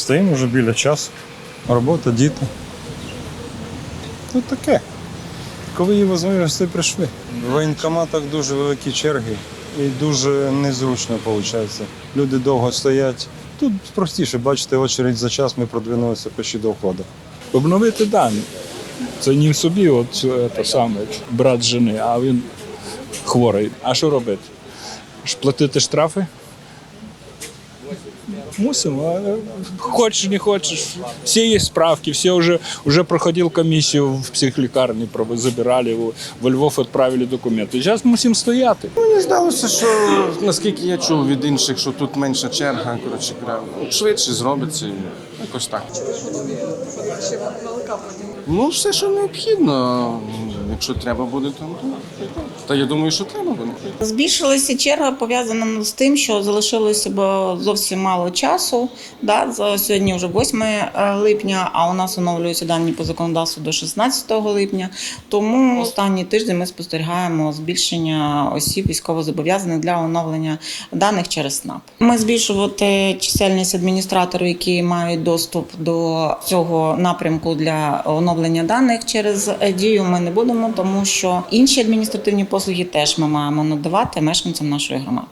Стоїмо вже біля часу. Робота, діти. Ну таке. Коли є можливості, прийшли. В воєнкоматах дуже великі черги і дуже незручно виходить. Люди довго стоять. Тут простіше, бачите, очередь за час ми продвинулися почти до входу. обновити дані. Це не в собі, от е, те саме, брат жени, а він хворий. А що робити? Платити штрафи? Мусимо. а Хочеш, не хочеш. Всі є справки, всі вже, вже проходив комісію в психлікарні, забирали, в- во Львов відправили документи. Зараз мусимо стояти. Мені здалося, що наскільки я чув від інших, що тут менша черга, коротше, говоря, ну, швидше зробиться якось так. Ну, все, що необхідно. Якщо треба буде, то ну, та я думаю, що треба буде. Збільшилася черга пов'язана з тим, що залишилося б зовсім мало часу. Да, за- сьогодні вже 8 липня, а у нас оновлюються дані по законодавству до 16 липня. Тому останній тиждень ми спостерігаємо збільшення осіб військовозобов'язаних для оновлення даних через СНАП. Ми збільшувати чисельність адміністраторів, які мають доступ до цього напрямку для оновлення даних через е, дію. Ми не будемо, тому що інші адміністративні послуги теж ми маємо надавати мешканцям нашої громади.